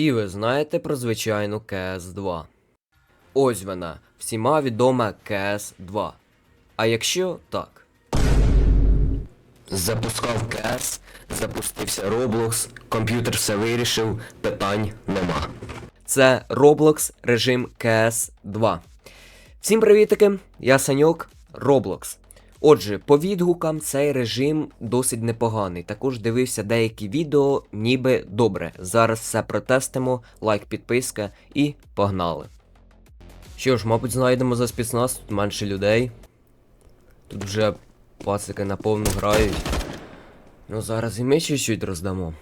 Всі ви знаєте про звичайну КС 2. Ось вона, всіма відома КС 2. А якщо так. Запускав КС, запустився Roblox, комп'ютер все вирішив, питань нема. Це Roblox режим КС 2. Всім привітики, я Саньок, Roblox. Отже, по відгукам цей режим досить непоганий. Також дивився деякі відео, ніби добре. Зараз все протестимо, лайк, підписка і погнали. Що ж, мабуть, знайдемо за спецназ, тут менше людей. Тут вже пацики наповну грають. Ну зараз і ми чуть-чуть роздамо.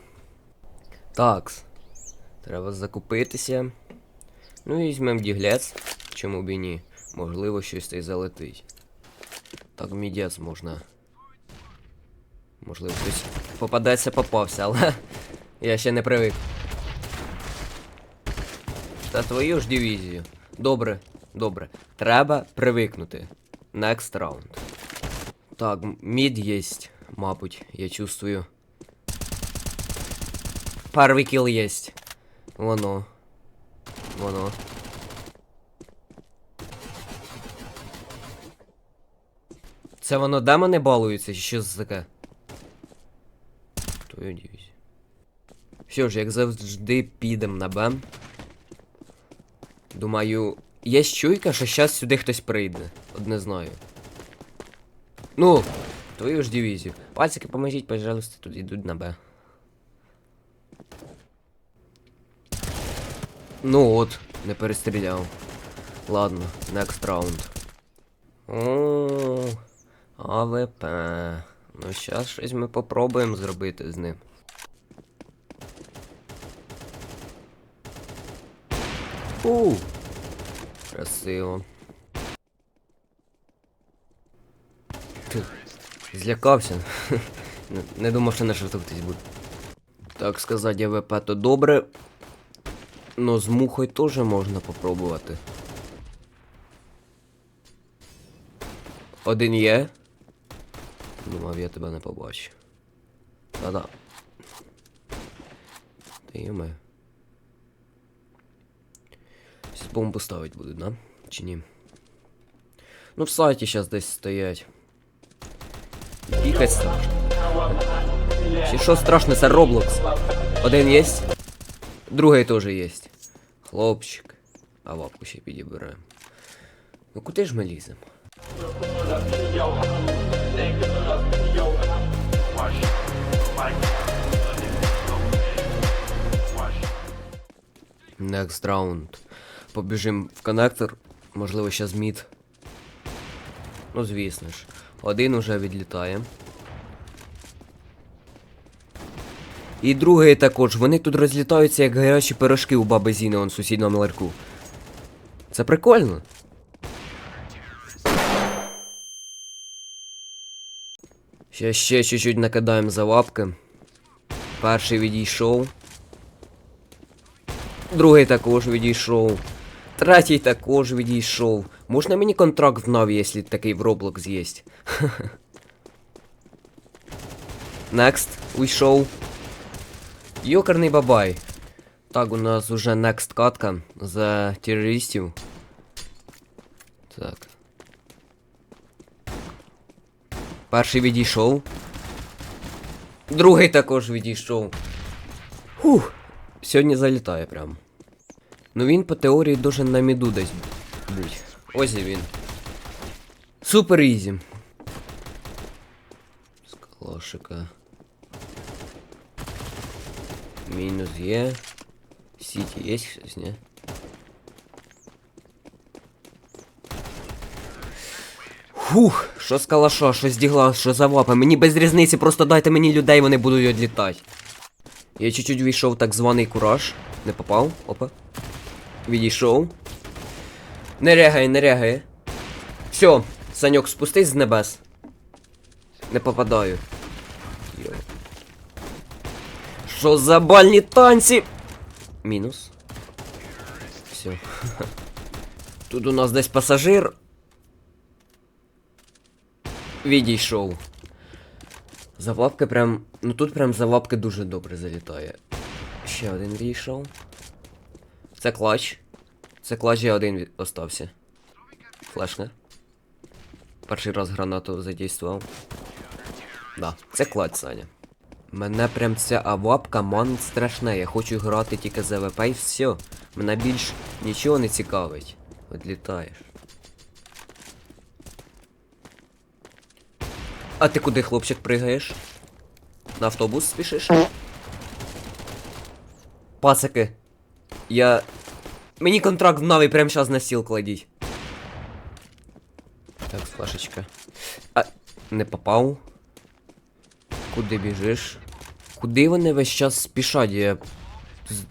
Такс. Треба закупитися. Ну і візьмемо діглець. Чому б і ні? Можливо, щось та й залетить. Так, мідець можна. Можливо, хтось попадеться, попався, але я ще не привик. Та твою ж дивізію. Добре, добре. Треба привикнути. Next round. Так, м- мід єсть, мабуть, я чувствую. Перший кіл єсть. Воно. Воно. Це воно демони балуються, чи що це таке? Твою дивізію. Що ж, як завжди, підемо на Б. Думаю, є чуйка, що щас сюди хтось прийде. От не знаю. Ну, твою ж дивізію. Пальцики поможіть, пожалуйста, тут йдуть на Б. Ну от, не перестріляв. Ладно, next round. О, АВП. Ну, щас щось ми попробуємо зробити з ним. У, красиво. Ти, злякався. Не- думав, що не шартуватись буде. Так сказати, АВП то добре. Но з мухою теж можна попробувати. Один є. Думав, я тебе не побачу. Та-да. Та йоме. Щас бомбу ставить будуть, да? Чи ні? Ну в сайті зараз десь стоять. Пікать страшно. Чи що страшно, це Roblox. Один єсть. Другий теж єсть. Хлопчик. А лапку ще підіберемо. Ну куди ж ми ліземо? Next round. Побіжим в коннектор. Можливо, ще мід. Ну, звісно ж. Один уже відлітає. І другий також. Вони тут розлітаються як гарячі пирожки у баби Зіни он в сусідньому ларку. Це прикольно. Ще ще чуть-чуть накидаємо за лапки. Перший відійшов. Другий також відійшов. Третій також відійшов. Можна мені контракт в Наві, якщо такий в Roblox є? Next, уйшов. Йокарний бабай. Так, у нас уже next катка за терористів. Так. Перший відійшов. Другий також відійшов. Фух. Сьогодні залітає прям. Ну він по теорії должен на міду десь бути. Ось він. Супер ізі. З калашика. Мінус є. Сіті є щось, ні? Фух, що з калаша, що з дігла, що за вапа. Мені без різниці, просто дайте мені людей, вони будуть відлітати. Я чуть-чуть війшов так званий кураж. Не попав. Опа. Відійшов. Не рягає, не рягає. Все, Саньок, спустись з небес. Не попадаю. Йо. Що за бальні танці? Мінус. Все. Тут у нас десь пасажир. Відійшов. Завапки прям. Ну тут прям завапки дуже добре залітає. Ще один війшов. Це клач. Це клач я один від- остався. Флешка. Перший раз гранату задействував. Да, це клач, Саня. Мене прям ця авапка манить страшне. Я хочу грати тільки за ВП і все. Мене більш нічого не цікавить. Відлітаєш. А ти куди, хлопчик, пригаєш? На автобус спішиш? Пацики. Я. Мені контракт в Наві прямо зараз на стіл кладіть. Так, флешечка. А, не попав. Куди біжиш? Куди вони весь час спішать? Я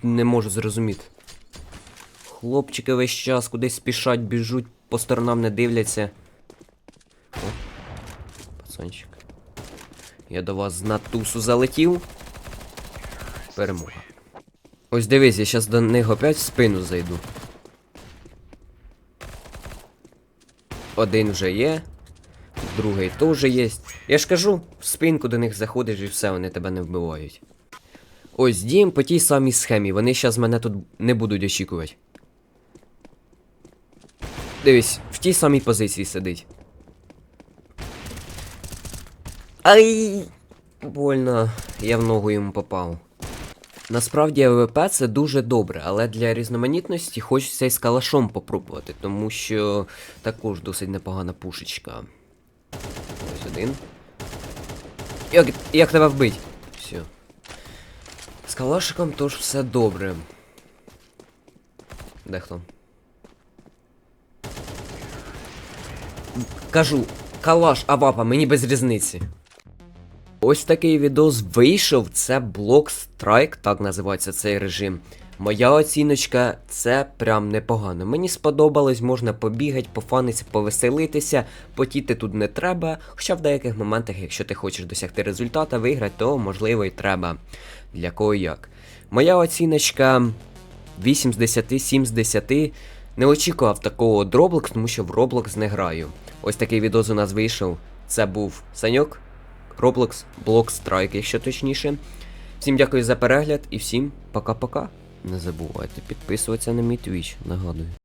не можу зрозуміти. Хлопчики весь час кудись спішать, біжуть, по сторонам не дивляться. Пацанчик. Я до вас на тусу залетів. Перемога. Ось дивись, я щас до них опять в спину зайду. Один вже є. Другий теж є. Я ж кажу, в спинку до них заходиш і все, вони тебе не вбивають. Ось дієм по тій самій схемі, вони щас мене тут не будуть очікувати. Дивись, в тій самій позиції сидить. Ай! Больно, я в ногу йому попав. Насправді АВП це дуже добре, але для різноманітності хочеться і з калашом попробувати, тому що також досить непогана пушечка. Ось один. Як, як тебе вбить? Все. З калашиком тож все добре. Де хто? Кажу, калаш, авапа, мені без різниці. Ось такий відос вийшов. Це блок страйк, так називається цей режим. Моя оціночка це прям непогано. Мені сподобалось, можна побігати, пофанитися, повеселитися, потіти тут не треба. Хоча в деяких моментах, якщо ти хочеш досягти результата, виграти, то можливо і треба. Для кого як. Моя оціночка 8 з 10, 7 з 10. Не очікував такого Roblox, тому що в Roblox не граю. Ось такий відос у нас вийшов. Це був Саньок. Roblox Block Strike, якщо точніше. Всім дякую за перегляд і всім пока-пока. Не забувайте підписуватися на мій твіч, нагадую.